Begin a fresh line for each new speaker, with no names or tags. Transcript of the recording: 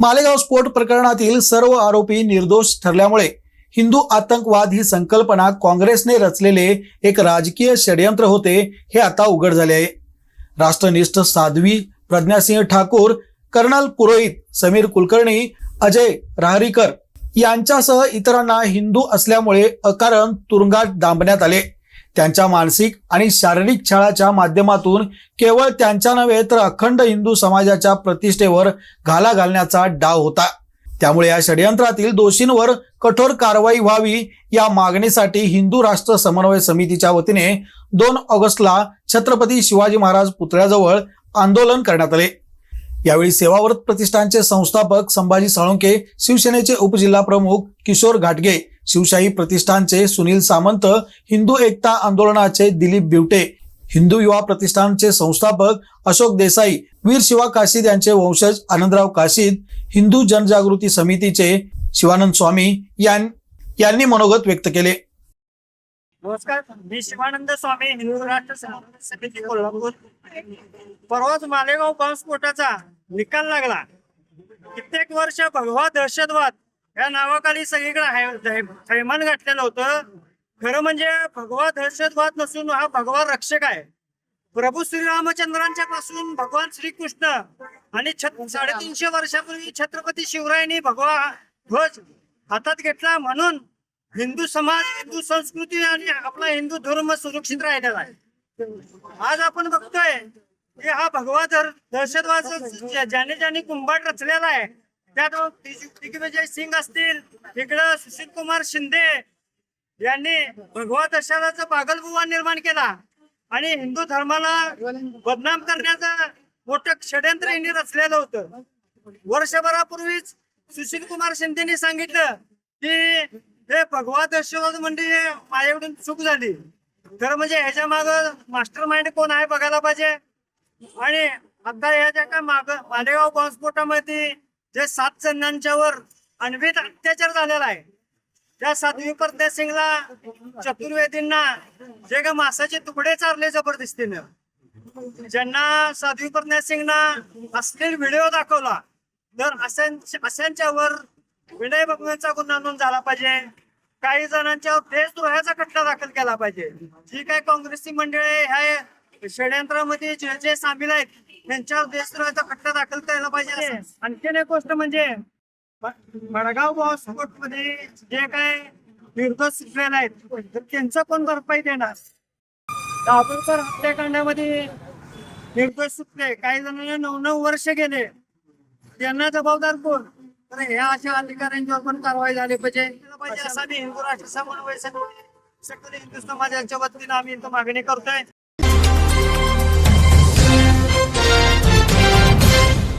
मालेगाव स्फोट प्रकरणातील सर्व आरोपी निर्दोष ठरल्यामुळे हिंदू आतंकवाद ही संकल्पना काँग्रेसने रचलेले एक राजकीय षडयंत्र होते हे आता उघड झाले आहे. राष्ट्रनिष्ठ साध्वी प्रज्ञासिंह ठाकूर कर्नल पुरोहित समीर कुलकर्णी अजय राहरीकर यांच्यासह इतरांना हिंदू असल्यामुळे अकारण तुरुंगात डांबण्यात आले. त्यांच्या मानसिक आणि शारीरिक छळाच्या माध्यमातून केवळ त्यांच्या नव्हे तर अखंड हिंदू समाजाच्या प्रतिष्ठेवर घाला घालण्याचा डाव होता. त्यामुळे या षडयंत्रातील दोषींवर कठोर कारवाई व्हावी या मागणीसाठी हिंदू राष्ट्र समन्वय समितीच्या वतीने दोन ऑगस्टला छत्रपती शिवाजी महाराज पुतळ्याजवळ आंदोलन करण्यात आले. यावेळी सेवाव्रत प्रतिष्ठानचे संस्थापक संभाजी साळुंके शिवसेनेचे उपजिल्हा प्रमुख किशोर घाटगे शिवशाही प्रतिष्ठानचे सुनील सामंत हिंदू एकता आंदोलनाचे दिलीप बिवटे हिंदू युवा प्रतिष्ठानचे संस्थापक अशोक देसाई वीर शिवा काशीद यांचे वंशज आनंदराव काशीद हिंदू जनजागृती समितीचे शिवानंद स्वामी यांनी मनोगत व्यक्त केले.
नमस्कार मी शिवानंद स्वामी हिंदू राष्ट्र समिती कोल्हापूर. परवाच मालेगाव बॉम्बस्फोटाचा निकाल लागला. कित्येक वर्ष भगवा दहशतवाद या नावाखाली सगळीकडे थैमान घातलेलं होतं. खरं म्हणजे भगवा दहशतवाद नसून हा भगवा रक्षक आहे. प्रभू श्रीरामचंद्रांच्या पासून भगवान श्रीकृष्ण आणि साडेतीनशे वर्षापूर्वी छत्रपती शिवरायांनी भगवा ध्वज हातात घेतला म्हणून हिंदू समाज हिंदू संस्कृती आणि आपला हिंदू धर्म सुरक्षित राहिलेला आहे. आज आपण बघतोय की हा भगवा दहशतवाद ज्या- ज्याने ज्याने कुंभाट रचलेला आहे. त्यात दिग्विजय सिंग असतील इकडं सुशील कुमार शिंदे यांनी भगवा दहशतवादाचा पागलबुवा निर्माण केला. आणि हिंदू धर्माला बदनाम करण्याचं मोठं षडयंत्र यांनी रचलेलं होतं. वर्षभरापूर्वीच सुशील कुमार शिंदेनी सांगितलं की हे भगवा दहशतवाद म्हणजे माझ्याकडून चूक झाली. तर म्हणजे ह्याच्या माग मास्टर माइंड कोण आहे बघायला पाहिजे. आणि आता ह्याच्या काय माग मालेगाव बॉम्बस्फोटामध्ये जे सात जणांच्यावर अन्वित अत्याचार झालेला आहे त्या साध्वी प्रज्ञा सिंगला चतुर्वेदींना जे का मासाचे तुकडे चारले जबरदस्तीनं. ज्यांना साध्वी प्रज्ञा सिंगना असलेला व्हिडिओ दाखवला तर अशांच्यावर विनय बघण्याचा गुन्हा नोंद झाला पाहिजे. काही जणांच्यावर देशद्रोहाचा खटला दाखल केला पाहिजे. जी काही काँग्रेसची मंडळी ह्या षडयंत्रामध्ये जे जे सामील आहेत त्यांच्यावर देशद्रोहाचा खटला दाखल करायला पाहिजे आणखीन एक गोष्ट म्हणजे मडगाव बॉम्बस्फोटमध्ये जे काय निर्दोष सुटलेले आहेत तर त्यांचं कोण भरपाई देणार? दाभोळकर हत्याकांडामध्ये निर्दोष सुटले काही जणांना नऊ नऊ वर्ष गेले. त्यांना जबाबदार कोण? तर ह्या अशा अधिकाऱ्यांच्यावर पण कारवाई झाली पाहिजे. पाहिजे असा मी हिंदू राष्ट्र समन्वय सगळे सकल हिंदू समाजाच्या वतीनं आम्ही इथं मागणी करतोय.